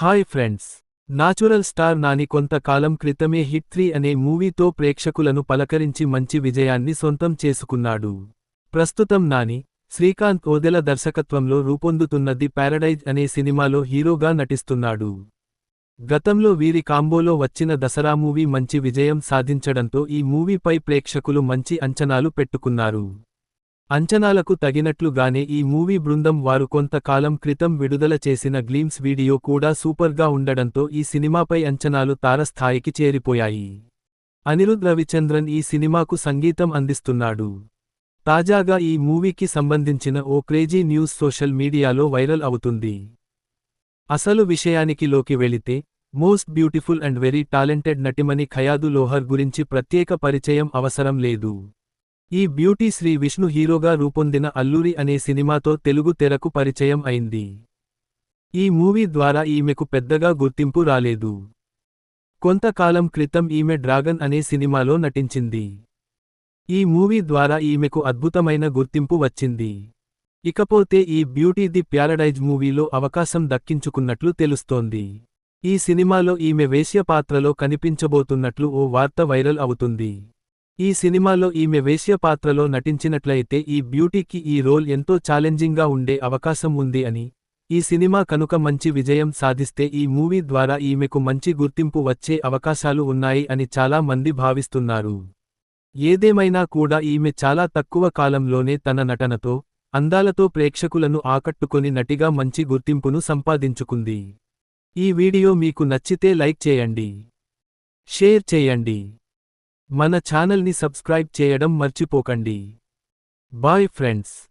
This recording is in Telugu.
Hi friends natural star Nani కొంతకాలం క్రితమే హిట్ త్రీ అనే మూవీతో ప్రేక్షకులను పలకరించి మంచి విజయాన్ని సొంతం చేసుకున్నాడు. ప్రస్తుతం నాని శ్రీకాంత్ ఓదెల దర్శకత్వంలో రూపొందుతున్న ది ప్యారడైజ్ అనే సినిమాలో హీరోగా నటిస్తున్నాడు. గతంలో వీరి కాంబోలో వచ్చిన దసరా మూవీ మంచి విజయం సాధించడంతో ఈ మూవీపై ప్రేక్షకులు మంచి అంచనాలు పెట్టుకున్నారు. అంచనాలకు తగినట్లుగానే ఈ మూవీ బృందం వారు కొంతకాలం క్రితం విడుదల చేసిన గ్లీమ్స్ వీడియో కూడా సూపర్గా ఉండడంతో ఈ సినిమాపై అంచనాలు తారస్థాయికి చేరిపోయాయి. అనిరుద్ రవిచంద్రన్ ఈ సినిమాకు సంగీతం అందిస్తున్నాడు. తాజాగా ఈ మూవీకి సంబంధించిన ఓ క్రేజీ న్యూస్ సోషల్ మీడియాలో వైరల్ అవుతుంది. అసలు విషయానికి లోకి వెళితే most beautiful and very talented నటిమణి Kayadu Lohar గురించి ప్రత్యేక పరిచయం అవసరం లేదు. ఈ బ్యూటీ శ్రీ విష్ణు హీరోగా రూపొందిన అల్లూరి అనే సినిమాతో తెలుగు తెరకు పరిచయం అయింది. ఈ మూవీ ద్వారా ఈమెకు పెద్దగా గుర్తింపు రాలేదు. కొంతకాలం క్రితం ఈమె డ్రాగన్ అనే సినిమాలో నటించింది. ఈ మూవీ ద్వారా ఈమెకు అద్భుతమైన గుర్తింపు వచ్చింది. ఇకపోతే ఈ బ్యూటీ ది ప్యారడైజ్ మూవీలో అవకాశం దక్కించుకున్నట్లు తెలుస్తోంది. ఈ సినిమాలో ఈమె వేశ్య పాత్రలో కనిపించబోతున్నట్లు ఓ వార్త వైరల్ అవుతుంది. ఈ సినిమాలో ఈమె వేశ్య పాత్రలో నటించినట్లయితే ఈ బ్యూటీకి ఈ రోల్ ఎంతో ఛాలెంజింగ్గా ఉండే అవకాశం ఉంది అని. ఈ సినిమా కనుక మంచి విజయం సాధిస్తే ఈ మూవీ ద్వారా ఈమెకు మంచి గుర్తింపు వచ్చే అవకాశాలు ఉన్నాయి అని చాలా మంది భావిస్తున్నారు. ఏదేమైనా కూడా ఈమె చాలా తక్కువ కాలంలోనే తన నటనతో అందాలతో ప్రేక్షకులను ఆకట్టుకొని నటిగా మంచి గుర్తింపును సంపాదించుకుంది. ఈ వీడియో మీకు నచ్చితే లైక్ చేయండి. షేర్ చేయండి. మన ఛానల్ని సబ్స్క్రైబ్ చేయడం మర్చిపోకండి. Bye friends.